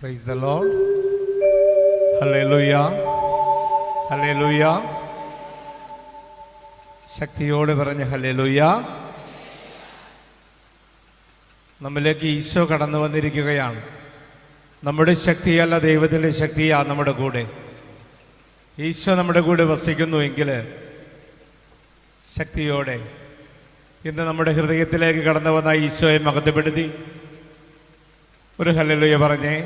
Praise the lord hallelujah hallelujah ശക്തിയോടെ പറഞ്ഞ് hallelujah. നമ്മിലേക്ക് ഈശോ കടന്നു വന്നിരിക്കുകയാണ്. നമ്മുടെ ശക്തിയല്ല ദൈവത്തിന്റെ ശക്തിയാ നമ്മുടെ കൂടെ. ഈശോ നമ്മുടെ കൂടെ വസിക്കുന്നു എങ്കിൽ ശക്തിയോടെ ഇന്ന് നമ്മുടെ ഹൃദയത്തിലേക്ക് കടന്നു വന്ന ഈശോയെ മഹത്വപ്പെടുത്തി. ഒരു ഹല്ലേലൂയ പറഞ്ഞേ.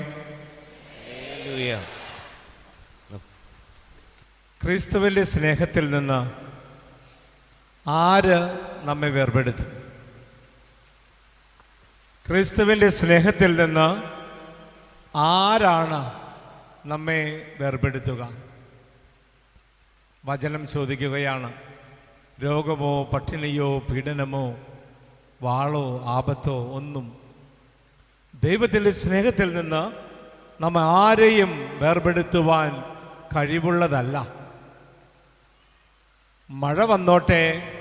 ക്രിസ്തുവിന്റെ സ്നേഹത്തിൽ നിന്ന് ആര് നമ്മെ വേർപെടുത്തും? ക്രിസ്തുവിന്റെ സ്നേഹത്തിൽ നിന്ന് ആരാണ് നമ്മെ വേർപെടുത്തുക? വചനം ചോദിക്കുകയാണ്. രോഗമോ പട്ടിണിയോ പീഡനമോ വാളോ ആപത്തോ ഒന്നും ദൈവത്തിന്റെ സ്നേഹത്തിൽ നിന്ന് നമ്മെ ആരെയും വേർപെടുത്തുവാൻ കഴിവുള്ളതല്ല. മഴ വന്നോട്ടെ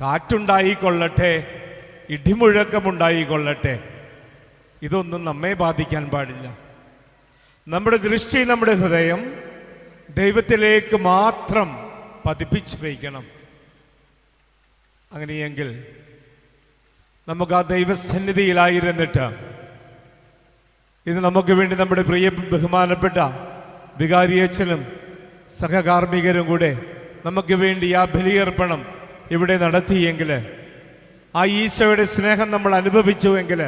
കാറ്റുണ്ടായിക്കൊള്ളട്ടെ ഇടിമുഴക്കമുണ്ടായിക്കൊള്ളട്ടെ. ഇതൊന്നും നമ്മെ ബാധിക്കാൻ പാടില്ല. നമ്മുടെ ദൃഷ്ടി നമ്മുടെ ഹൃദയം ദൈവത്തിലേക്ക് മാത്രം പതിപ്പിച്ചു വയ്ക്കണം. അങ്ങനെയെങ്കിൽ നമുക്ക് ആ ദൈവസന്നിധിയിലായിരുന്നിട്ട് ഇത് നമുക്ക് വേണ്ടി നമ്മുടെ പ്രിയ ബഹുമാനപ്പെട്ട വികാരിയച്ഛനും സഹകാർമ്മികരും കൂടെ നമുക്ക് വേണ്ടി ആ ബലിയർപ്പണം ഇവിടെ നടത്തിയെങ്കിൽ ആ ഈശോയുടെ സ്നേഹം നമ്മൾ അനുഭവിച്ചുവെങ്കിൽ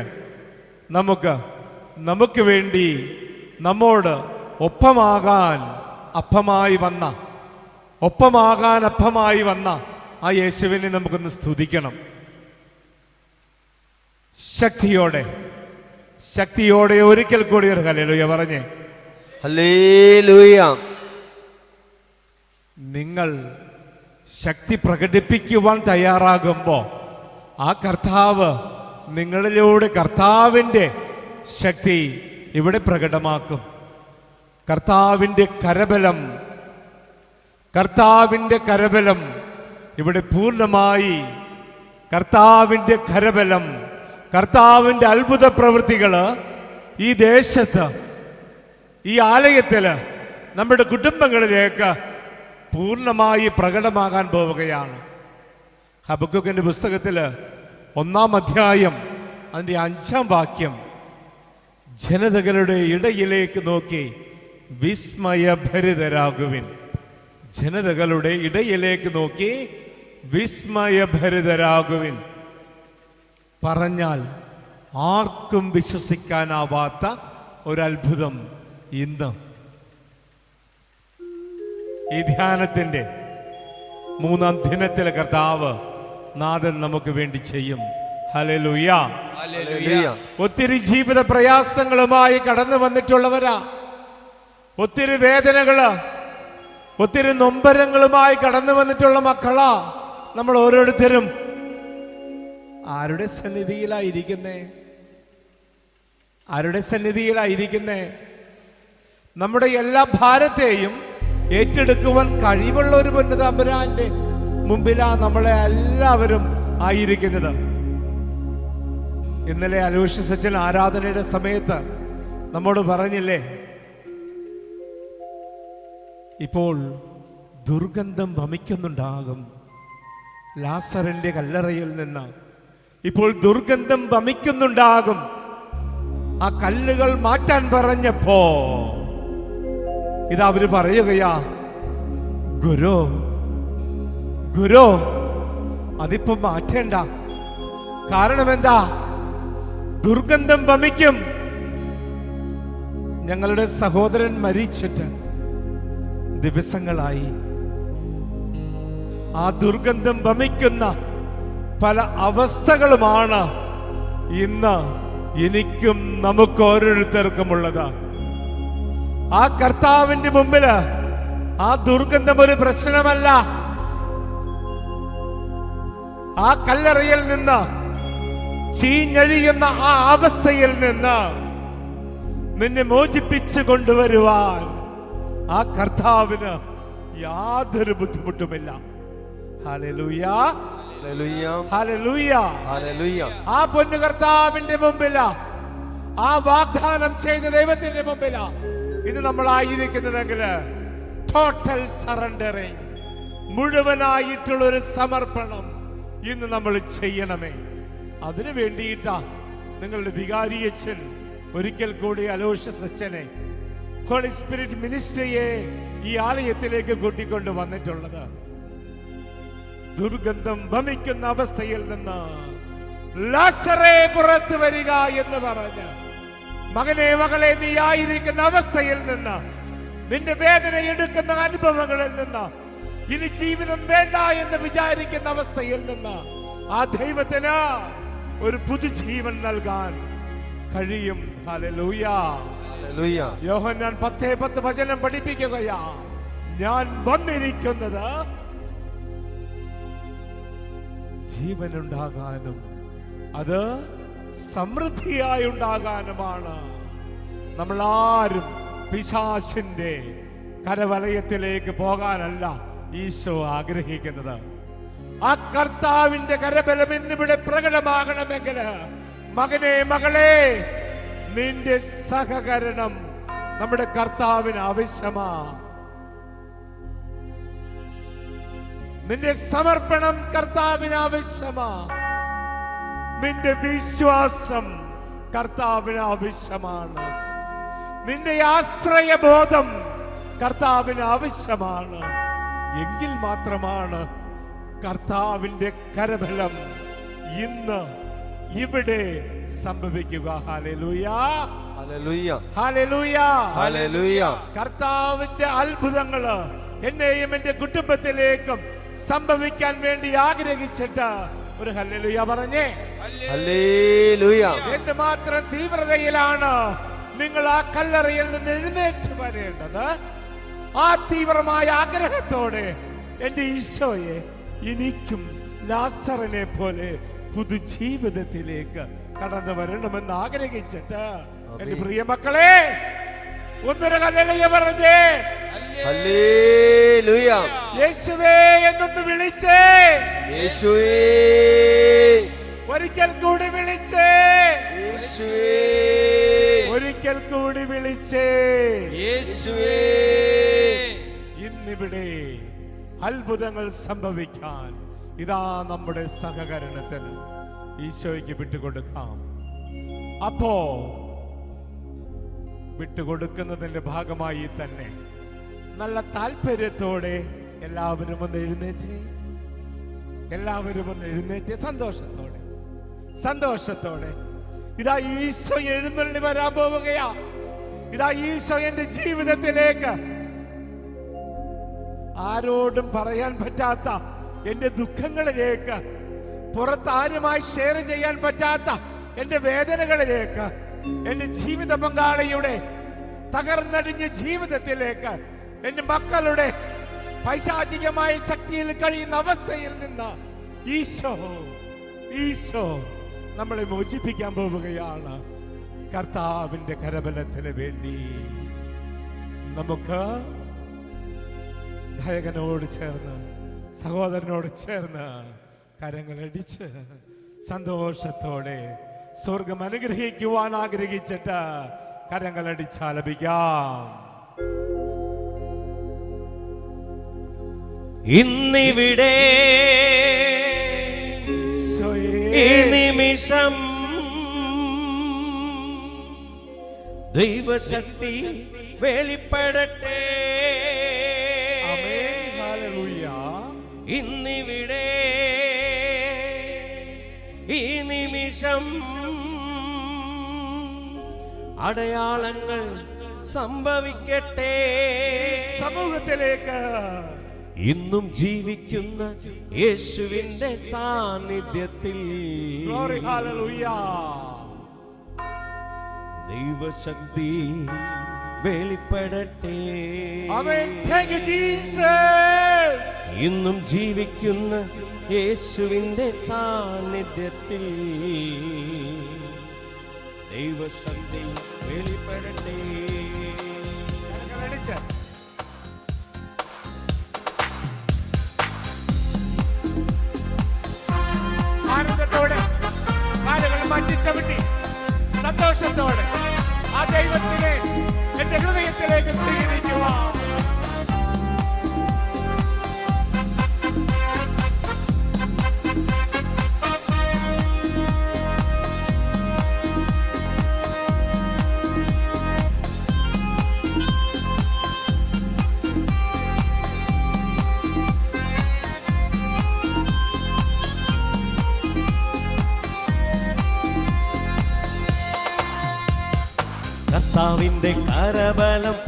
നമുക്ക് നമുക്ക് വേണ്ടി നമ്മോട് ഒപ്പമാകാൻ അപ്പമായി വന്ന ഒപ്പമാകാൻ അപ്പമായി വന്ന ആ യേശുവിനെ നമുക്കൊന്ന് സ്തുതിക്കണം. ശക്തിയോടെ ശക്തിയോടെ ഒരിക്കൽ കൂടി ഒരു ഹല്ലേലൂയ പറഞ്ഞേ. നിങ്ങൾ ശക്തി പ്രകടിപ്പിക്കുവാൻ തയ്യാറാകുമ്പോൾ ആ കർത്താവ് നിങ്ങളിലൂടെ കർത്താവിന്റെ ശക്തി ഇവിടെ പ്രകടമാക്കും. കർത്താവിന്റെ കരബലം കർത്താവിന്റെ കരബലം ഇവിടെ പൂർണമായി കർത്താവിന്റെ കരബലം കർത്താവിന്റെ അത്ഭുത പ്രവൃത്തികൾ ഈ ദേശത്ത് ഈ ആലയത്തിൽ നമ്മുടെ കുടുംബങ്ങളിലേക്ക് പൂർണമായി പ്രകടമാകാൻ പോവുകയാണ്. ഹബക്കുക്കിന്റെ പുസ്തകത്തിൽ ഒന്നാം അധ്യായം അതിന്റെ അഞ്ചാം വാക്യം ജനതകളുടെ ഇടയിലേക്ക് നോക്കി വിസ്മയഭരിതരാകുവിൻ. ജനതകളുടെ ഇടയിലേക്ക് നോക്കി വിസ്മയഭരിതരാകുവിൻ. പറഞ്ഞാൽ ആർക്കും വിശ്വസിക്കാനാവാത്ത ഒരത്ഭുതം ഇന്ന്. ഈ ധ്യാനത്തിന്റെ മൂന്നാം ദിനത്തിലെ കർത്താവ് നാഥൻ നമുക്ക് വേണ്ടി ചെയ്യും. ഹലലുയ ഒത്തിരി ജീവിത പ്രയാസങ്ങളുമായി കടന്നു വന്നിട്ടുള്ളവരാ. ഒത്തിരി വേദനകൾ ഒത്തിരി നൊമ്പരങ്ങളുമായി കടന്നു വന്നിട്ടുള്ള മക്കളാ. നമ്മൾ ഓരോരുത്തരും ആരുടെ സന്നിധിയിലായിരിക്കുന്നേ? ആരുടെ സന്നിധിയിലായിരിക്കുന്നേ? നമ്മുടെ എല്ലാ ഭാരത്തെയും ഏറ്റെടുക്കുവാൻ കഴിവുള്ള ഒരു പൊന്നുതമ്പുരാന്റെ മുമ്പിലാ നമ്മളെ എല്ലാവരും ആയിരിക്കുന്നത്. ഇന്നലെ അലോഷ്യ സച്ചൻ ആരാധനയുടെ സമയത്ത് നമ്മോട് പറഞ്ഞില്ലേ ഇപ്പോൾ ദുർഗന്ധം വമിക്കുന്നുണ്ടാകും. ലാസറിന്റെ കല്ലറയിൽ നിന്ന് ഇപ്പോൾ ദുർഗന്ധം വമിക്കുന്നുണ്ടാകും. ആ കല്ലുകൾ മാറ്റാൻ പറഞ്ഞപ്പോ ഇതാ അവർ പറയുകയാ ഗുരു ഗുരു അതിപ്പോ മാറ്റേണ്ട. കാരണം എന്താ ദുർഗന്ധം വമിക്കും. ഞങ്ങളുടെ സഹോദരൻ മരിച്ചിട്ട് ദിവസങ്ങളായി. ആ ദുർഗന്ധം വമിക്കുന്ന പല അവസ്ഥകളുമാണ് ഇന്ന് എനിക്കും നമുക്ക് ഓരോരുത്തർക്കുമുള്ളത്. ആ കർത്താവിന്റെ മുമ്പിൽ ആ ദുർഗന്ധം ഒരു പ്രശ്നമല്ല. ആ കല്ലറയിൽ നിന്ന് ചീഞ്ഞഴിയുന്ന ആ അവസ്ഥയിൽ നിന്ന് നിന്നെ മോചിപ്പിച്ചു കൊണ്ടുവരുവാൻ ആ കർത്താവിന് യാതൊരു ബുദ്ധിമുട്ടുമില്ല. ഹല്ലേലൂയ. ആ പൊന്നു കർത്താവിന്റെ മുമ്പില. ആ വാഗ്ദാനം ചെയ്ത ദൈവത്തിന്റെ മുമ്പിലാ. ഇത് നമ്മളായിരിക്കുന്നതെങ്കിൽ ടോട്ടൽ സറണ്ടറിങ് മുഴുവനായിട്ടുള്ള ഒരു സമർപ്പണം ഇന്ന് നമ്മൾ ചെയ്യണമേ. അതിനു വേണ്ടിയിട്ടാ നിങ്ങളുടെ വികാരിയച്ഛൻ ഒരിക്കൽ കൂടി അലോഷ്യസ് അച്ഛനെ ഹോളി സ്പിരിറ്റ് മിനിസ്ട്രിയെ ഈ ആലയത്തിലേക്ക് കൂട്ടിക്കൊണ്ട് വന്നിട്ടുള്ളത്. ദുർഗന്ധം ഭമിക്കുന്ന അവസ്ഥയിൽ നിന്ന് ലാസറേ പുറത്തു വരിക എന്ന് പറഞ്ഞ് മകനെ മകളെ നീ ആയിരിക്കുന്ന അവസ്ഥയിൽ നിന്ന് നിന്റെ വേദന എടുക്കുന്ന അനുഭവങ്ങളിൽ നിന്ന് ഇനി ജീവിതം വേണ്ട എന്ന് വിചാരിക്കുന്ന അവസ്ഥയിൽ നിന്ന് ആ ദൈവത്തിന് ഒരു പുതുജീവൻ നൽകാൻ കഴിയും. യോഹൻ ഞാൻ പത്തേ പത്ത് വചനം പഠിപ്പിക്കുകയാ ഞാൻ വന്നിരിക്കുന്നത് ജീവനുണ്ടാകാനും അത് സമൃദ്ധിയായി ഉണ്ടാകാനുമാണ് നമ്മളാരും പിശാശിന്റെ കരവലയത്തിലേക്ക് പോകാനല്ല ഈശോ ആഗ്രഹിക്കുന്നത്. ആ കർത്താവിന്റെ കരബലം ഇന്നിവിടെ പ്രകടമാകണമെങ്കിൽ മകനെ മകളെ നിന്റെ സഹകരണം നമ്മുടെ കർത്താവിന് ആവശ്യമാ. നിന്റെ സമർപ്പണം കർത്താവിനാവശ്യമാ നിന്റെ വിശ്വാസം കർത്താവിനാവശ്യമാണ് നിന്റെ ആശ്രയബോധം കർത്താവിന് ആവശ്യമാണ്. എങ്കിൽ മാത്രമാണ് കർത്താവിന്റെ കരബലം ഇന്ന് ഇവിടെ സംഭവിക്കുക. കർത്താവിന്റെ അത്ഭുതങ്ങൾ എന്നെയും എന്റെ കുടുംബത്തിലേക്കും സംഭവിക്കാൻ വേണ്ടി ആഗ്രഹിച്ചിട്ട് ഒരു ഹല്ലേലൂയ പറഞ്ഞേ. എന്ത് മാത്രം തീവ്രതയിലാണ് നിങ്ങൾ ആ കല്ലറയിൽ നിന്ന് എഴുന്നേറ്റ് വരേണ്ടത്? ആ തീവ്രമായ ആഗ്രഹത്തോടെ എന്റെ ഈശോയെ എനിക്കും ലാസറിനെ പോലെ പുതുജീവിതത്തിലേക്ക് കടന്നു വരണമെന്ന് ആഗ്രഹിച്ചിട്ട്. എന്റെ പ്രിയ മക്കളെ ഒന്നൊരു കല്ലറിയ പറഞ്ഞേ. യേശുവേ എന്നൊന്ന് വിളിച്ചേ. യേശുവേ. ഒരിക്കൽ കൂടി വിളിച്ചേ. യേശുവേ. ഒരിക്കൽ കൂടി വിളിച്ചേ. യേശുവേ. ഇന്നിവിടെ അത്ഭുതങ്ങൾ സംഭവിക്കാൻ ഇതാ നമ്മുടെ സഹകരണത്തിന് ഈശോയ്ക്ക് വിട്ടുകൊടുക്കാം. അപ്പോ വിട്ടുകൊടുക്കുന്നതിന്റെ ഭാഗമായി തന്നെ നല്ല താല്പര്യത്തോടെ എല്ലാവരും ഒന്ന് എഴുന്നേറ്റ്. എല്ലാവരും ഒന്ന് എഴുന്നേറ്റ് സന്തോഷത്തോടെ. സന്തോഷത്തോടെ. ഇതാ ഈശോ എഴുന്നള്ളി വരാൻ പോവുകയാ. ഇതാ ഈശോ എന്റെ ജീവിതത്തിലേക്ക്. ആരോടും പറയാൻ പറ്റാത്ത എന്റെ ദുഃഖങ്ങളിലേക്ക്. പുറത്ത് ആരുമായി ഷെയർ ചെയ്യാൻ പറ്റാത്ത എന്റെ വേദനകളിലേക്ക്. എന്റെ ജീവിത പങ്കാളിയുടെ തകർന്നടിഞ്ഞ ജീവിതത്തിലേക്ക്. എന്റെ മക്കളുടെ പൈശാചികമായ ശക്തിയിൽ കഴിയുന്ന അവസ്ഥയിൽ നിന്ന് ഈശോ ഈശോ നമ്മളെ മോചിപ്പിക്കാൻ പോവുകയാണ്. കർത്താവിന്റെ കരബലത്തിന് വേണ്ടി. നമുക്ക് നായകനോട് ചേർന്ന് സഹോദരനോട് ചേർന്ന് കരങ്ങളടിച്ച് സന്തോഷത്തോടെ സ്വർഗം അനുഗ്രഹിക്കുവാൻ ആഗ്രഹിച്ചിട്ട് കരങ്ങളടിച്ചാലപിക്കാം ഇന്നിവിടെ ഈ നിമിഷം ദൈവശക്തി വെളിപ്പെടട്ടെ. ഇന്നിവിടെ ഈ നിമിഷം അടയാളങ്ങൾ സംഭവിക്കട്ടെ. സമൂഹത്തിലേക്ക് ഇന്നും ജീവിക്കുന്ന യേശുവിന്റെ സാന്നിധ്യത്തിൽ. ദൈവശക്തി വെളിപ്പെടട്ടെ. ഇന്നും ജീവിക്കുന്ന യേശുവിന്റെ സാന്നിധ്യത്തിൽ. ദൈവശക്തി വെളിപ്പെടട്ടെ. ചവിട്ടി. സന്തോഷത്തോടെ ആ ദൈവത്തിനെ എന്റെ ഹൃദയത്തിലേക്ക് സ്വീകരിക്കുക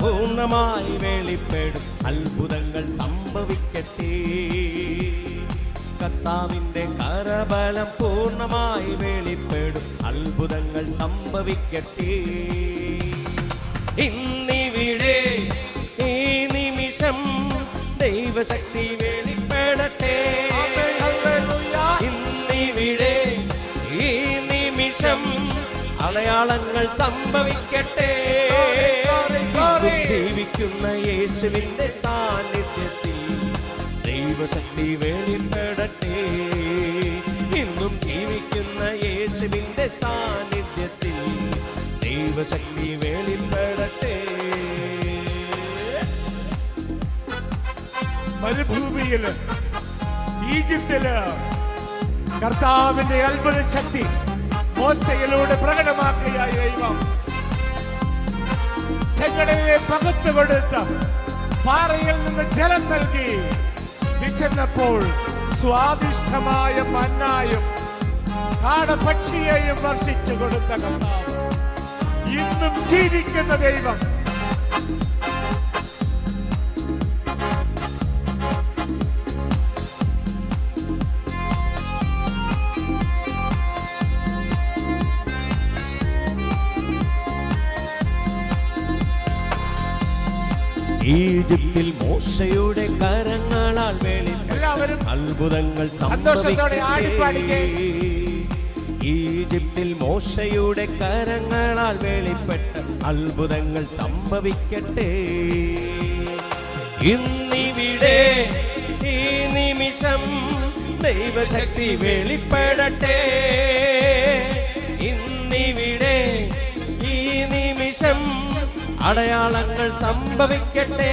പൂർണമായി വെളിപ്പെടും. അത്ഭുതങ്ങൾ സംഭവിക്കട്ടെ. കർത്താവിന്റെ കരബലം പൂർണമായി വെളിപ്പെടും. അത്ഭുതങ്ങൾ സംഭവിക്കട്ടെ. ഇന്നിവിടെ ഈ നിമിഷം ദൈവശക്തി വെളിപ്പെടട്ടെ. ഇന്നിവിടെ ഈ നിമിഷം അടയാളങ്ങൾ സംഭവിക്കട്ടെ. ജീവിക്കുന്ന യേശുവിന്റെ സാന്നിധ്യത്തിൽ ദൈവശക്തി വെളിപ്പെടട്ടെ. ഇന്നും ജീവിക്കുന്ന യേശുവിന്റെ സാന്നിധ്യത്തിൽ ദൈവശക്തി വെളിപ്പെടട്ടെ. മരുഭൂമിയിൽ ഈജിപ്തിൽ കർത്താവിന്റെ അത്ഭുത ശക്തി മോശയിലൂടെ പ്രകടമാക്കിയ ചെങ്കടലിനെ പകുത്തു കൊടുത്ത പാറയിൽ നിന്ന് ജലം നൽകി. വിശന്നപ്പോൾ സ്വാദിഷ്ടമായ മന്നായും കാടപക്ഷിയെയും വർഷിച്ചു കൊടുത്ത കർത്താവ്. ഇന്നും ജീവിക്കുന്ന ദൈവം ഈജിപ്തിൽ മോശയുടെ കരങ്ങളാൽ വേളി എല്ലാവരും അത്ഭുതങ്ങൾ സന്തോഷത്തോടെ ആടിപ്പാടിക്കേ. ഈജിപ്തിൽ മോശയുടെ കരങ്ങളാൽ വെളിപ്പെട്ട അത്ഭുതങ്ങൾ സംഭവിക്കട്ടെ. ഇന്നിവിടെ ഈ നിമിഷം ദൈവശക്തി വെളിപ്പെടട്ടെ. അടയാളങ്ങൾ സംഭവിക്കട്ടെ.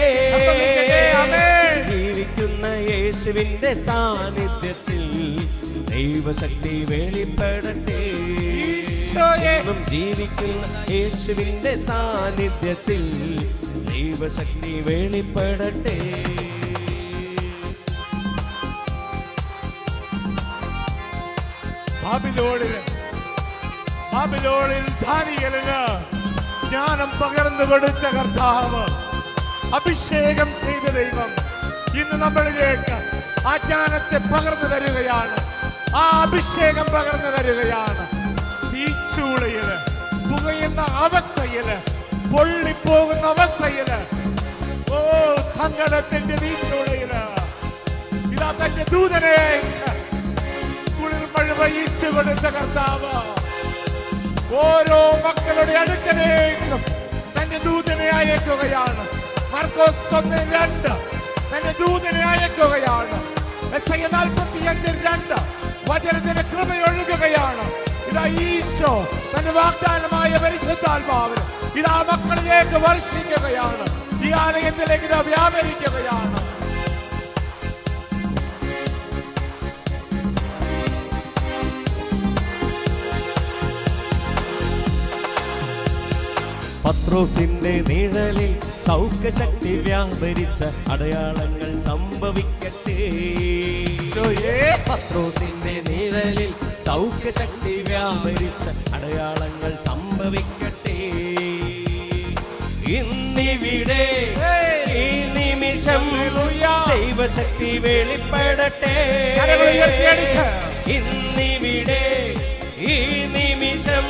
ജീവിക്കുന്ന യേശുവിന്റെ സാന്നിധ്യത്തിൽ ദൈവശക്തി വെളിപ്പെടട്ടെ. ജീവിക്കുന്ന യേശുവിന്റെ സാന്നിധ്യത്തിൽ ദൈവശക്തി വെളിപ്പെടട്ടെ. ബാബിലോണിൽ ബാബിലോണിൽ ധാനിയലിന് ജ്ഞാനം പകർന്നു കൊടുത്ത കർത്താവ്. അഭിഷേകം ചെയ്ത ദൈവം ഇന്ന് നമ്മളിലേക്ക് ആ ജ്ഞാനത്തെ പകർന്നു തരികയാണ്. ആ അഭിഷേകം പകർന്നു തരികയാണ്. തീച്ചൂളയിൽ പുകയുന്ന അവസ്ഥയിൽ പൊള്ളിപ്പോകുന്ന അവസ്ഥയിൽ. ഓ സങ്കടത്തിന്റെ തീച്ചൂളയിൽ. ഇതാ തന്റെ ദൂതനെ അയച്ച് കുളിർമഴ വഹിച്ചു കൊടുത്ത കർത്താവ്. ഓരോ മക്കളുടെ അടുക്കലേക്കും തന്റെ ദൂതനെ അയക്കുകയാണ്. മർക്കോസ് ഒന്ന് രണ്ട്. തന്റെ ദൂതനെ അയക്കുകയാണ്. നാൽപ്പത്തി അഞ്ച് രണ്ട്. വചനത്തിന്റെ കൃപയൊഴുകുകയാണ് ഇതാ ഈശോ തന്റെ വാഗ്ദാനമായ പരിശുദ്ധാത്മാവിന് ഇതാ മക്കളിലേക്ക് വർഷിക്കുകയാണ്. ഈ ആലയത്തിലേക്ക് ഇതാ വ്യാപരിക്കുകയാണ്. പത്രോസിന്റെ നിഴലിൽ സൗഖ്യശക്തി വ്യാപരിച്ച അടയാളങ്ങൾ സംഭവിക്കട്ടെ. പത്രോസിന്റെ നിഴലിൽ സൗഖ്യശക്തി വ്യാപരിച്ച അടയാളങ്ങൾ സംഭവിക്കട്ടെ. ഇന്നിവിടെ ഈ നിമിഷം ദൈവശക്തി വെളിപ്പെടട്ടെ. ഇന്നിവിടെ ഈ നിമിഷം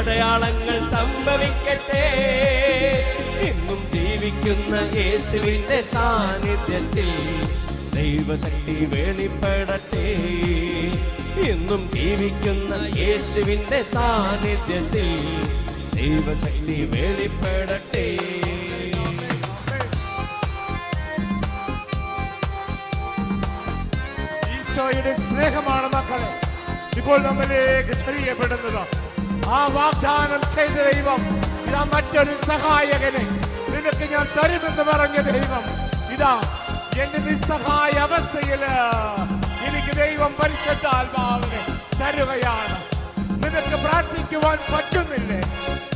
അടയാളങ്ങൾ സംഭവിക്കട്ടെ. എന്നും ജീവിക്കുന്ന യേശുവിന്റെ സാന്നിധ്യത്തിൽ ദൈവശക്തി വെളിപ്പെടട്ടെ. എന്നും ജീവിക്കുന്ന യേശുവിന്റെ സാന്നിധ്യത്തിൽ ദൈവശക്തി വെളിപ്പെടട്ടെ. ഈശോയുടെ സ്നേഹമാണ് മക്കളെ. ഇപ്പോൾ നമ്മിലേക്ക് ചൊരിയപ്പെടുന്നത് ആ വാഗ്ദാനം ചെയ്ത ദൈവം ഇതാ മറ്റൊരു സഹായകനെ. നിനക്ക് ഞാൻ തരുമെന്ന് പറഞ്ഞ ദൈവം ഇതാ എന്റെ നിസ്സഹായ അവസ്ഥയിൽ എനിക്ക് ദൈവം പരിശുദ്ധാത്മാവിനെ തരുകയാണ്. നിനക്ക് പ്രാർത്ഥിക്കുവാൻ പറ്റുന്നില്ലേ?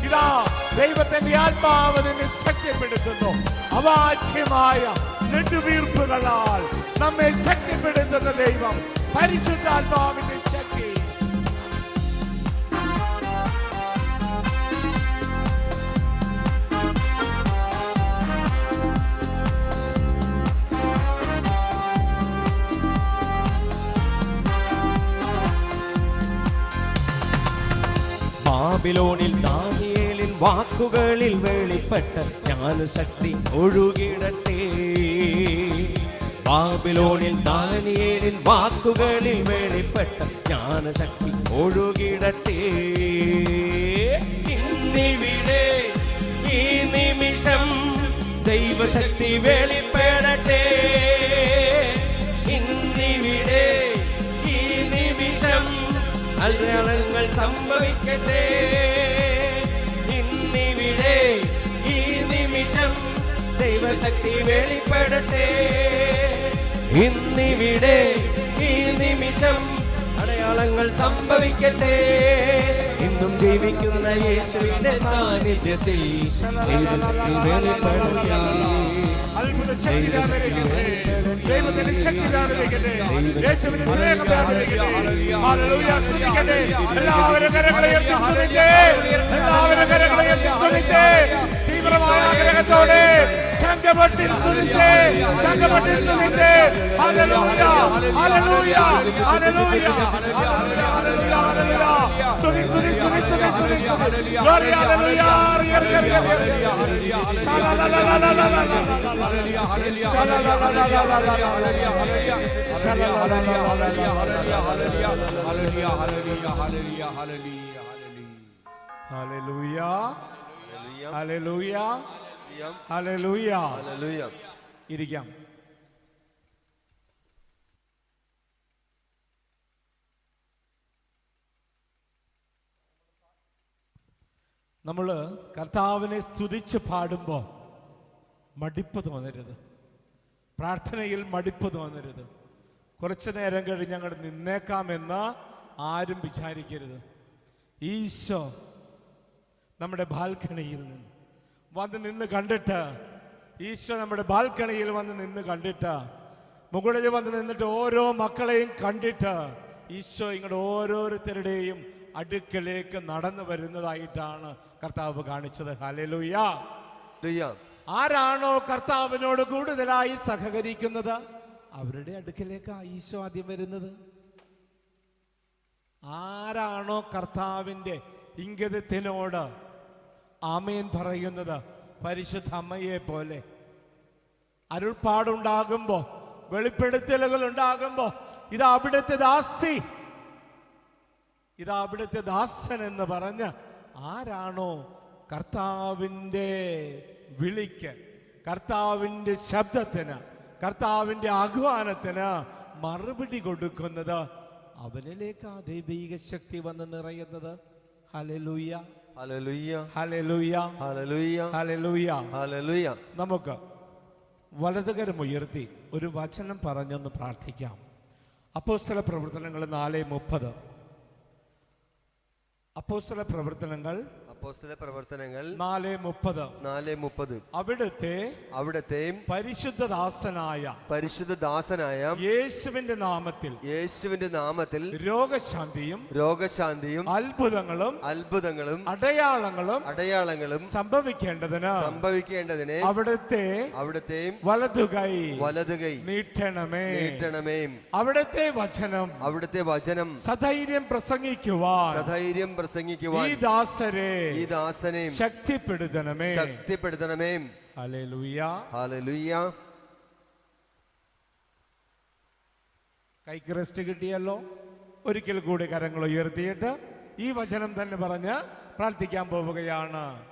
ഇതാ ദൈവത്തിന്റെ ആത്മാവ് ശക്തിപ്പെടുത്തുന്നു. അവാച്യമായ നെടുവീർപ്പുകളാൽ നമ്മെ ശക്തിപ്പെടുത്തുന്ന ദൈവം പരിശുദ്ധാത്മാവിന്റെ ശക്തി. ബാബിലോണിൽ ദാനിയേലിൻ വാക്കുകളിൽ വെളിപ്പെട്ട ജ്ഞാനശക്തി ഒഴുകിടട്ടെ ബാബിലോണിൽ ദാനിയേലിൻ വാക്കുകളിൽ വെളിപ്പെട്ട ജ്ഞാനശക്തി ഒഴുകിടട്ടെ ഇന്നിവിടെ ഈ നിമിഷം ദൈവശക്തി വെളിപ്പെടട്ടെ. ഇന്നിവിടെ ഈ നിമിഷം അടയാളങ്ങൾ സംഭവിക്കട്ടെ. ഇന്നിവിടെ ഈ നിമിഷം ദൈവശക്തി വെളിപ്പെടട്ടെ. ഇന്നിവിടെ ഈ നിമിഷം അടയാളങ്ങൾ സംഭവിക്കട്ടെ. ഇന്നും ജീവിക്കുന്ന യേശുവിന്റെ സാന്നിധ്യത്തിൽ ദൈവശക്തി വെളിപ്പെടുക അത്ഭുത ശക്തി. ദൈവത്തിന്റെ ശക്തി വ്യാപരിക്കട്ടെ. സ്നേഹം വ്യാപരിക്കട്ടെ. ഹല്ലേലൂയ. സ്തുതിക്കട്ടെ. എല്ലാവരും കരങ്ങളെ ഉയർത്തി സ്തുതിച്ചേ. എല്ലാവരും കരങ്ങളെ ഉയർത്തി സ്തുതിച്ചേ. തീവ്രമായ ആഗ്രഹത്തോടെ സംഘപട്ടി സ്തുതിച്ചേ സംഘപട്ടി സ്തുതിച്ചേ hallelujah hallelujah hallelujah hallelujah hallelujah സ്തുതി aleluya. Aleluya. Aleluya. ഇരിക്കാം നമ്മൾ കർത്താവിനെ സ്തുതിച്ച് പാടുമ്പോൾ മടിപ്പ് തോന്നരുത്. പ്രാർത്ഥനയിൽ മടിപ്പ് തോന്നരുത്. കുറച്ചു നേരം കഴിഞ്ഞ് അങ്ങോട്ട് നിന്നേക്കാമെന്ന് ആരും വിചാരിക്കരുത്. ഈശോ നമ്മുടെ ബാൽക്കണിയിൽ നിന്ന് വന്ന് നിന്ന് കണ്ടിട്ട് ഈശോ നമ്മുടെ ബാൽക്കണിയിൽ വന്ന് നിന്ന് കണ്ടിട്ട് മുകളിൽ വന്ന് നിന്നിട്ട് ഓരോ മക്കളെയും കണ്ടിട്ട് ഈശോ ഇങ്ങോട്ട് ഓരോരുത്തരുടെയും അടുക്കലേക്ക് നടന്നു വരുന്നതായിട്ടാണ് കർത്താവ് കാണിച്ചത്. ഹല്ലേലൂയ. ആരാണോ കർത്താവിനോട് കൂടുതലായി സഹകരിക്കുന്നത്? അവരുടെ അടുക്കലേക്ക് ഈശോ ആദ്യം വരുന്നത്. ആരാണോ കർത്താവിന്റെ ഇംഗിതത്തിനോട് ആമേൻ പറയുന്നത്? പരിശുദ്ധ അമ്മയെ പോലെ. അരുൾപ്പാടുണ്ടാകുമ്പോ വെളിപ്പെടുത്തലുകൾ ഉണ്ടാകുമ്പോ ഇത് അവിടുത്തെ ദാസി ഇതാ അവിടുത്തെ ദാസൻ എന്ന് പറഞ്ഞ് ആരാണോ കർത്താവിന്റെ വിളിക്ക് കർത്താവിന്റെ ശബ്ദത്തിന് കർത്താവിന്റെ ആഹ്വാനത്തിന് മറുപടി കൊടുക്കുന്നത് അവനിലേക്ക് ആ ദൈവിക ശക്തി വന്ന് നിറയുന്നത്. ഹലലുയ്യ ഹലലുയ്യ ഹലലുയ്യ ഹലലുയ്യ ഹലലുയ്യ ഹലലുയ്യ നമുക്ക് വലതുകരം ഉയർത്തി ഒരു വചനം പറഞ്ഞൊന്ന് പ്രാർത്ഥിക്കാം. അപ്പോസ്തല പ്രവർത്തനങ്ങൾ നാല് മുപ്പത്. അപ്പോസ്തല പ്രവർത്തനങ്ങൾ അപ്പോസ്തല പ്രവർത്തനങ്ങൾ നാല് മുപ്പത്. നാല് മുപ്പത്. അവിടുത്തെ അവിടുത്തെ പരിശുദ്ധദാസനായ പരിശുദ്ധദാസനായ യേശുവിന്റെ നാമത്തിൽ യേശുവിന്റെ നാമത്തിൽ രോഗശാന്തിയും രോഗശാന്തിയും അത്ഭുതങ്ങളും അത്ഭുതങ്ങളും അടയാളങ്ങളും അടയാളങ്ങളും സംഭവിക്കേണ്ടതിന് സംഭവിക്കേണ്ടതിന് അവിടുത്തെ അവിടുത്തെ വലതുകൈ വലതുകൈ നീട്ടണമേ. നീട്ടണമേ. അവിടുത്തെ വചനം അവിടുത്തെ വചനം സധൈര്യം പ്രസംഗിക്കുവാൻ സധൈര്യം ഈ പ്രസംഗിക്കുവാൻ ദാസരെ ഈ ദാസനെ ശക്തിപ്പെടുത്തണമേ. ശക്തിപ്പെടുത്തണമേ. കൈക്ക് റെസ്റ്റ് കിട്ടിയല്ലോ. ഒരിക്കൽ കൂടി കരങ്ങൾ ഉയർത്തിയിട്ട് ഈ വചനം തന്നെ പറഞ്ഞ് പ്രാർത്ഥിക്കാൻ പോവുകയാണ്.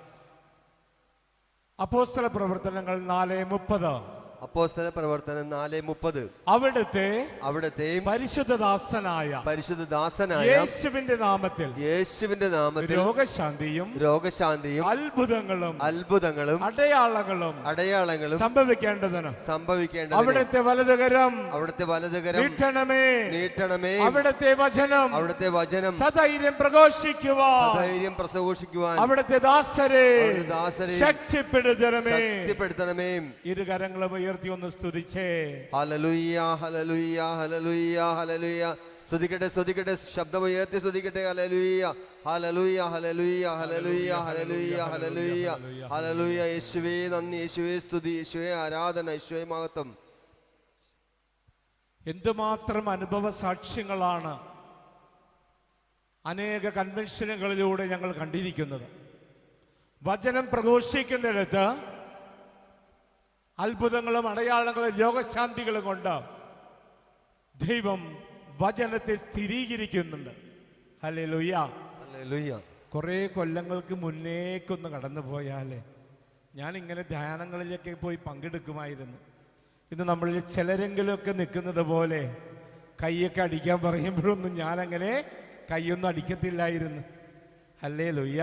അപ്പോസ്തല പ്രവർത്തനങ്ങൾ നാല് മുപ്പത്. അപ്പോസ്തല പ്രവർത്തനം നാല് മുപ്പത്. അവിടുത്തെ അവിടത്തെ പരിശുദ്ധദാസനായ പരിശുദ്ധദാസനായ യേശുവിന്റെ നാമത്തിൽ യേശുവിന്റെ നാമത്തിൽ രോഗശാന്തിയും രോഗശാന്തിയും അത്ഭുതങ്ങളും അത്ഭുതങ്ങളും അടയാളങ്ങളും അടയാളങ്ങളും സംഭവിക്കേണ്ടതിന് സംഭവിക്കേണ്ടത് അവിടത്തെ വലതുകരം അവിടത്തെ വലതുകരം നീട്ടണമേ. നീട്ടണമേ. അവിടത്തെ വചനം അവിടത്തെ വചനം സധൈര്യം പ്രഘോഷിക്കുവാൻ ധൈര്യം പ്രഘോഷിക്കുവാൻ അവിടത്തെ ദാസരെ ദാസരെ ശക്തിപ്പെടുത്തണമേ. ശക്തിപ്പെടുത്തണമേ. ഇരു കരങ്ങളും ഉയർത്തി ഒന്ന് സ്തുതിച്ചേ. ഹലലുയ്യ ഹലലുയ്യ ഹലലുയ്യ ഹലലുയ്യ സ്തുതിക്കട്ടെ സ്തുതിക്കട്ടെ ശബ്ദം ഉയർത്തി സ്തുതിക്കട്ടെ ഹലലുയ്യ ഹലലുയ്യ ഹലലുയ്യ ഹലലുയ്യ ഹലലുയ്യ ഹലലുയ്യ ഹലലുയ്യ യേശുവേ നന്ദി യേശുവേ സ്തുതി യേശുവേ ആരാധന യേശുവേ മഹത്വം. എന്തുമാത്രം അനുഭവ സാക്ഷ്യങ്ങളാണ് അനേക കൺവെൻഷനുകളിലൂടെ ഞങ്ങൾ കണ്ടിരിക്കുന്നത്. വചനം പ്രഘോഷിക്കുന്നിടത്ത് അത്ഭുതങ്ങളും അടയാളങ്ങളും രോഗശാന്തികളും കൊണ്ട് ദൈവം വചനത്തെ സ്ഥിരീകരിക്കുന്നുണ്ട്. ഹലേ ലുയ്യ കുറെ കുറേ കൊല്ലങ്ങൾക്ക് മുന്നേക്കൊന്ന് കടന്നു പോയാലേ ഞാൻ ഇങ്ങനെ ധ്യാനങ്ങളിലൊക്കെ പോയി പങ്കെടുക്കുമായിരുന്നു. ഇന്ന് നമ്മളിൽ ചിലരെങ്കിലുമൊക്കെ നിൽക്കുന്നത് പോലെ കൈയൊക്കെ അടിക്കാൻ പറയുമ്പോഴൊന്നും ഞാനങ്ങനെ കൈയൊന്നും അടിക്കത്തില്ലായിരുന്നു. ലുയ്യ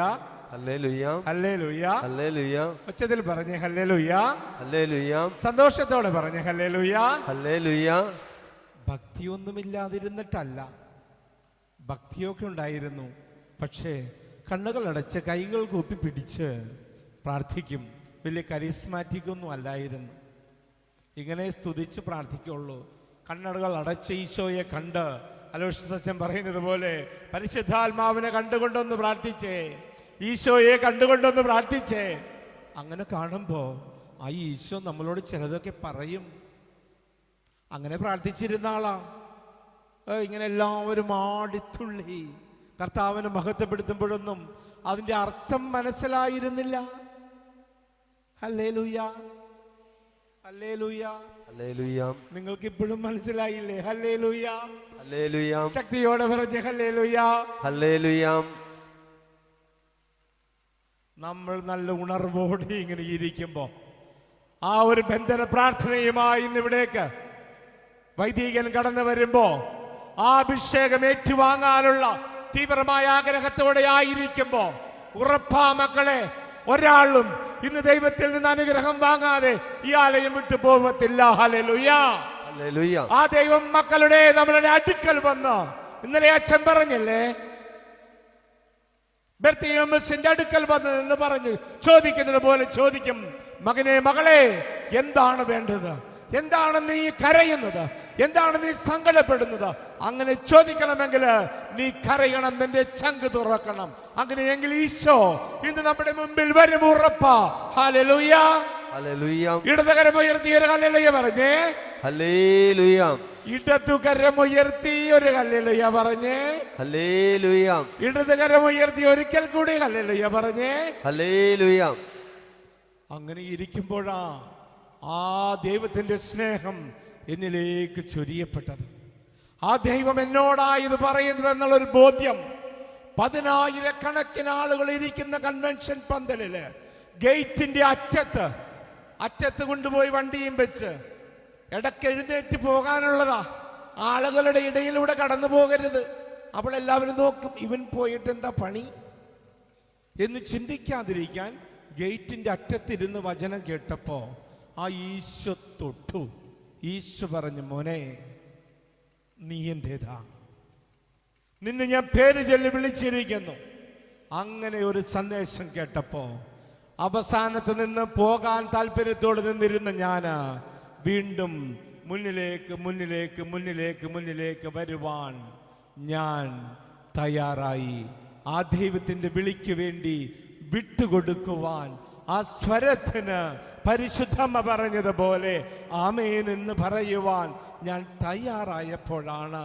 ഹല്ലേലൂയ. അല്ലേ ലുയ്യ ഹല്ലേലൂയ. ഒച്ചത്തിൽ പറഞ്ഞ് ഹല്ലേ ലുയ്യ ഹല്ലേലൂയ. സന്തോഷത്തോടെ പറഞ്ഞേ ഹല്ലേ ലുയ്യ ഭക്തിയൊന്നുമില്ലാതിരുന്നിട്ടല്ല. ഭക്തിയൊക്കെ ഉണ്ടായിരുന്നു. പക്ഷേ കണ്ണുകൾ അടച്ച് കൈകൾ കൂപ്പി പിടിച്ച് പ്രാർത്ഥിക്കും. വലിയ കരിസ്മാറ്റിക് ഒന്നും അല്ലായിരുന്നു. ഇങ്ങനെ സ്തുതിച്ച് പ്രാർത്ഥിക്കുള്ളൂ. കണ്ണടകൾ അടച്ച് ഈശോയെ കണ്ട് അലോഷത്തച്ഛൻ പറയുന്നത് പോലെ പരിശുദ്ധാത്മാവിനെ കണ്ടുകൊണ്ടൊന്ന് പ്രാർത്ഥിച്ചേ. ഈശോയെ കണ്ടുകൊണ്ടൊന്ന് പ്രാർത്ഥിച്ചേ. അങ്ങനെ കാണുമ്പോൾ ആ ഈശോ നമ്മളോട് ചിലതൊക്കെ പറയും. അങ്ങനെ പ്രാർത്ഥിച്ചിരുന്ന ആളാ. ഇങ്ങനെ എല്ലാവരും ആടിത്തുള്ളി. കർത്താവിനെ മഹത്വപ്പെടുത്തുമ്പോഴൊന്നും അതിന്റെ അർത്ഥം മനസ്സിലായിരുന്നില്ല. അല്ലേ ലൂയ്യ നിങ്ങൾക്ക് ഇപ്പോഴും മനസ്സിലായില്ലേ? ഹല്ലേ ലുയാം ഹല്ലേലൂയ ശക്തിയോടെ പറഞ്ഞ ഹല്ലേ ലൂയ ഹല്ലേലൂയ നമ്മൾ നല്ല ഉണർവോടെ ഇങ്ങനെ ഇരിക്കുമ്പോ ആ ഒരു ബന്ധന പ്രാർത്ഥനയുമായി ഇന്ന് ഇവിടേക്ക് വൈദികൻ കടന്നു വരുമ്പോ ആ അഭിഷേകം ഏറ്റുവാങ്ങാനുള്ള തീവ്രമായ ആഗ്രഹത്തോടെ ആയിരിക്കുമ്പോ ഉറപ്പാ മക്കളെ ഒരാളും ഇന്ന് ദൈവത്തിൽ നിന്ന് അനുഗ്രഹം വാങ്ങാതെ ഈ ആലയം വിട്ടു പോകത്തില്ല ആ ദൈവം മക്കളുടെ നമ്മളുടെ അടുക്കൽ വന്ന് ഇന്നലെ അച്ഛൻ പറഞ്ഞില്ലേ? ബെർത്തിയോമസിന്റെ അടുക്കൽ വന്ന് എന്ന് പറഞ്ഞ് ചോദിക്കുന്നത് പോലെ ചോദിക്കും. മകനെ മകളെ എന്താണ് വേണ്ടത്? എന്താണ് നീ കരയുന്നത്? എന്താണ് നീ സങ്കടപ്പെടുന്നത്? അങ്ങനെ ചോദിക്കണമെങ്കിൽ നീ കരയണം നിന്റെ ചങ്ക് തുറക്കണം. അങ്ങനെയെങ്കിൽ ഈശോ ഇന്ന് നമ്മുടെ മുമ്പിൽ വരും ഉറപ്പ. Hallelujah hallelujah. ഇടതുകരമുയർത്തി ഒരു ഹല്ലേലൂയ പറഞ്ഞേ. ഹല്ലേലൂയ. ഇടതുകരമുയർത്തി ഒരു ഹല്ലേലൂയ പറഞ്ഞേ. ഹല്ലേലൂയ. ഇടതുകരമുയർത്തി ഒരിക്കൽ കൂടി ഹല്ലേലൂയ പറഞ്ഞേ. അങ്ങനെ ഇരിക്കുമ്പോഴാ ആ ദൈവത്തിന്റെ സ്നേഹം എന്നിലേക്ക് ചൊരിയപ്പെട്ടത്. ആ ദൈവം എന്നോടായത് പറയുന്നത് എന്നുള്ളൊരു ബോധ്യം. പതിനായിരക്കണക്കിന് ആളുകൾ ഇരിക്കുന്ന കൺവെൻഷൻ പന്തലിൽ ഗേറ്റിന്റെ അറ്റത്ത് അറ്റത്ത് കൊണ്ടുപോയി വണ്ടിയും വെച്ച്. ഇടയ്ക്ക് എഴുന്നേറ്റ് പോകാനുള്ളതാ. ആളുകളുടെ ഇടയിലൂടെ കടന്നു പോകരുത്. അപ്പോൾ എല്ലാവരും നോക്കും ഇവൻ പോയിട്ട് എന്താ പണി? എന്ന് ചിന്തിക്കാതിരിക്കാൻ ഗേറ്റിന്റെ അറ്റത്തിരുന്ന് വചനം കേട്ടപ്പോ ആ ഈശോ തൊട്ടു. ഈശോ പറഞ്ഞു മോനെ നീ എന്റേതാ നിന്നെ ഞാൻ പേര് ചൊല്ലി വിളിച്ചിരിക്കുന്നു. അങ്ങനെ ഒരു സന്ദേശം കേട്ടപ്പോ അവസാനത്ത് നിന്ന് പോകാൻ താല്പര്യത്തോട് നിന്നിരുന്ന ഞാൻ വീണ്ടും മുന്നിലേക്ക് മുന്നിലേക്ക് മുന്നിലേക്ക് മുന്നിലേക്ക് വരുവാൻ ഞാൻ തയ്യാറായി. ആ ദൈവത്തിന്റെ വിളിക്ക് വേണ്ടി വിട്ടുകൊടുക്കുവാൻ ആ സ്വരത്തിന് പരിശുദ്ധമ്മ പറഞ്ഞതുപോലെ ആമേൻ എന്ന് പറയുവാൻ ഞാൻ തയ്യാറായപ്പോഴാണ്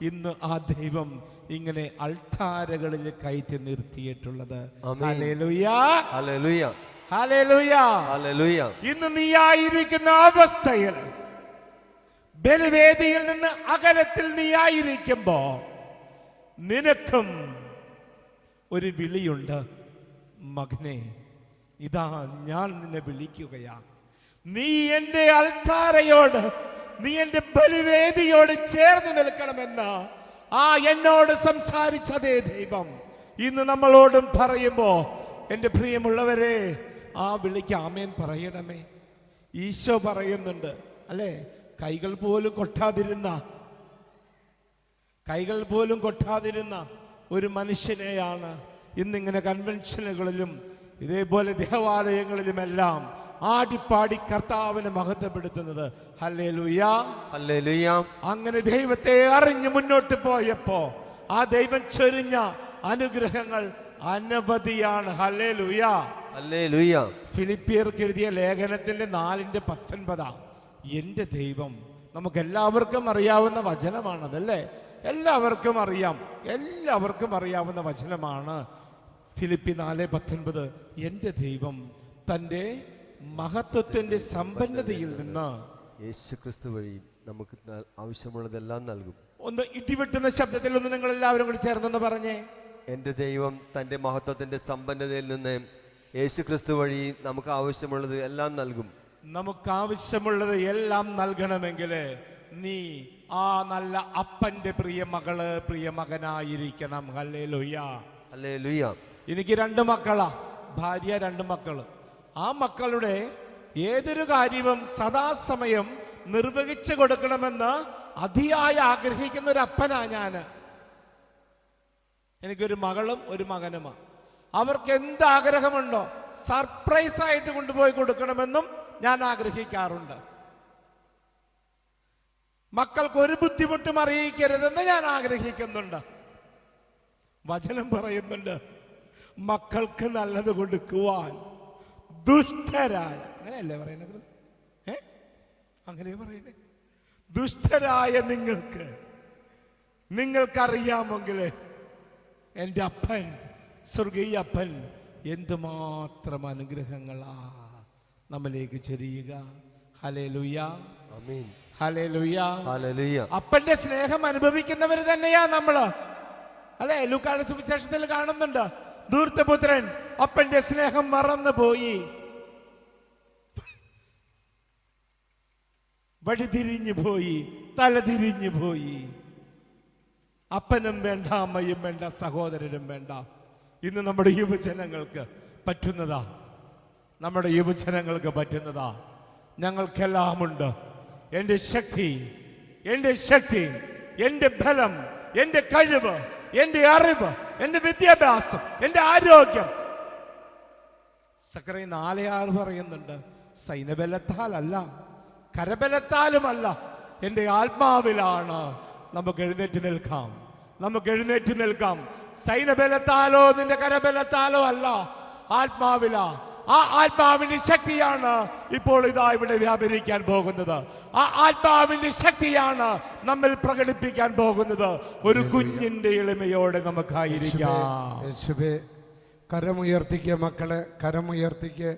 ഇന്ന് ആ ദൈവം ഇങ്ങനെ അൾത്താരകളിൽ കയറ്റി നിർത്തിയിട്ടുള്ളത്. ഇന്ന് നീ ആയിരിക്കുന്ന അവസ്ഥയിൽ ബലിവേദിയിൽ നിന്ന് അകലത്തിൽ നീ ആയിരിക്കുമ്പോ നിനക്കും ഒരു വിളിയുണ്ട്. മകനെ ഇതാ ഞാൻ നിന്നെ വിളിക്കുകയാ നീ എന്റെ അൽത്താരയോട് നീ എന്റെ ബലിവേദിയോട് ചേർന്ന് നിൽക്കണമെന്ന്. ആ എന്നോട് സംസാരിച്ചതേ ദൈവം. ഇന്ന് നമ്മളോടും പറയുമ്പോ എന്റെ പ്രിയമുള്ളവരെ ആ വിളിക്ക് ആമേൻ പറയണമേ. ഈശോ പറയുന്നുണ്ട് അല്ലേ കൈകൾ പോലും കൊട്ടാതിരുന്ന കൈകൾ പോലും കൊട്ടാതിരുന്ന ഒരു മനുഷ്യനെയാണ് ഇന്നിങ്ങനെ കൺവെൻഷനുകളിലും ഇതേപോലെ ദേവാലയങ്ങളിലുമെല്ലാം ആടിപ്പാടി കർത്താവിനെ മഹത്വപ്പെടുത്തുന്നത്. അങ്ങനെ ദൈവത്തെ അറിഞ്ഞ് മുന്നോട്ട് പോയപ്പോ ആ ദൈവം ചൊരിഞ്ഞ അനുഗ്രഹങ്ങൾ അനവധിയാണ്. ഹല്ലേ ഹല്ലേലൂയ. ഫിലിപ്പിയർക്ക് എഴുതിയ ലേഖനത്തിന്റെ നാലിന്റെ പത്തൊൻപതാം. എന്റെ ദൈവം നമുക്ക് എല്ലാവർക്കും അറിയാവുന്ന വചനമാണതല്ലേ? എല്ലാവർക്കും അറിയാം. എല്ലാവർക്കും അറിയാവുന്ന വചനമാണ്. ഫിലിപ്പി നാല് പത്തൊൻപത്. എന്റെ ദൈവം തന്റെ മഹത്വത്തിന്റെ സമ്പന്നതയിൽ നിന്ന് യേശു ക്രിസ്തു വഴി നമുക്ക് ആവശ്യമുള്ളതെല്ലാം നൽകും. ഒന്ന് ഇടിവെട്ടുന്ന ശബ്ദത്തിൽ ഒന്ന് നിങ്ങൾ എല്ലാവരും കൂടി ചേർന്നെന്ന് പറഞ്ഞേ. എന്റെ ദൈവം തന്റെ മഹത്വത്തിന്റെ സമ്പന്നതയിൽ നിന്ന് യേശു ക്രിസ്തു വഴി നമുക്ക് ആവശ്യമുള്ളത് എല്ലാം നൽകും. നമുക്ക് ആവശ്യമുള്ളത് എല്ലാം നൽകണമെങ്കിൽ നീ ആ നല്ല അപ്പന്റെ പ്രിയ മകൾ പ്രിയ മകനായിരിക്കണം. ഹല്ലേ ഹല്ലേലൂയ എനിക്ക് രണ്ട് മക്കളാ. ഭാര്യ രണ്ട് മക്കൾ. ആ മക്കളുടെ ഏതൊരു കാര്യവും സദാസമയം നിർവഹിച്ചു കൊടുക്കണമെന്ന് അതിയായി ആഗ്രഹിക്കുന്ന ഒരു അപ്പനാ ഞാൻ. എനിക്കൊരു മകളും ഒരു മകനുമാ. അവർക്ക് എന്ത് ആഗ്രഹമുണ്ടോ സർപ്രൈസ് ആയിട്ട് കൊണ്ടുപോയി കൊടുക്കണമെന്നും ഞാൻ ആഗ്രഹിക്കാറുണ്ട്. മക്കൾക്ക് ഒരു ബുദ്ധിമുട്ടും അറിയിക്കരുതെന്ന് ഞാൻ ആഗ്രഹിക്കുന്നുണ്ട്. വചനം പറയുന്നുണ്ട് മക്കൾക്ക് നല്ലത് കൊടുക്കുവാൻ. ദുഷ്ടരായ അങ്ങനെയല്ലേ പറയുന്നത്? ഏ? അങ്ങനെ പറയുന്നത്. ദുഷ്ടരായ നിങ്ങൾക്ക് നിങ്ങൾക്കറിയാമെങ്കിൽ എന്റെ അപ്പൻ സ്വർഗീയ അപ്പൻ എന്തുമാത്രം അനുഗ്രഹങ്ങളാ നമ്മിലേക്ക് ചെരിയുക. ഹലേ ലുയ്യ ആമീൻ. ഹലേ ലുയ്യ ഹല്ലേലൂയ. അപ്പന്റെ സ്നേഹം അനുഭവിക്കുന്നവർ തന്നെയാ നമ്മൾ. അല്ലെ? ലുക്കാട് സുവിശേഷത്തിൽ കാണുന്നുണ്ട്. ധൂർത്തപുത്രൻ അപ്പന്റെ സ്നേഹം മറന്നു പോയി വഴിതിരിഞ്ഞു പോയി തലതിരിഞ്ഞു പോയി. അപ്പനും വേണ്ട അമ്മയും വേണ്ട സഹോദരനും വേണ്ട. ഇന്ന് നമ്മുടെ യുവജനങ്ങൾക്ക് പറ്റുന്നതാ. നമ്മുടെ യുവജനങ്ങൾക്ക് പറ്റുന്നതാ. ഞങ്ങൾക്കെല്ലാമുണ്ട്. എന്റെ ശക്തി എന്റെ ശക്തി എന്റെ ബലം എന്റെ കഴിവ് എന്റെ അറിവ് എന്റെ വിദ്യാഭ്യാസം എന്റെ ആരോഗ്യം. സക്കറി നാലയാൾ പറയുന്നുണ്ട് സൈന്യബലത്താലല്ല കരബലത്താലുമല്ല എന്റെ ആത്മാവിലാണ്. നമുക്ക് എഴുന്നേറ്റ് നിൽക്കാം നമുക്ക് എഴുന്നേറ്റ് നിൽക്കാം. സൈന്യബലത്താലോ നിന്റെ കരബലത്താലോ അല്ല ആത്മാവില ആ ആത്മാവിന്റെ ശക്തിയാണ് ഇപ്പോൾ ഇതാ ഇവിടെ വ്യാപരിക്കാൻ പോകുന്നത്. ആ ആത്മാവിന്റെ ശക്തിയാണ് നമ്മിൽ പ്രകടിപ്പിക്കാൻ പോകുന്നത്. ഒരു കുഞ്ഞിന്റെ എളിമയോടെ നമുക്കായിരിക്കാം. കരമുയർത്തിക്കുക മക്കളെ കരമുയർത്തിക്കുക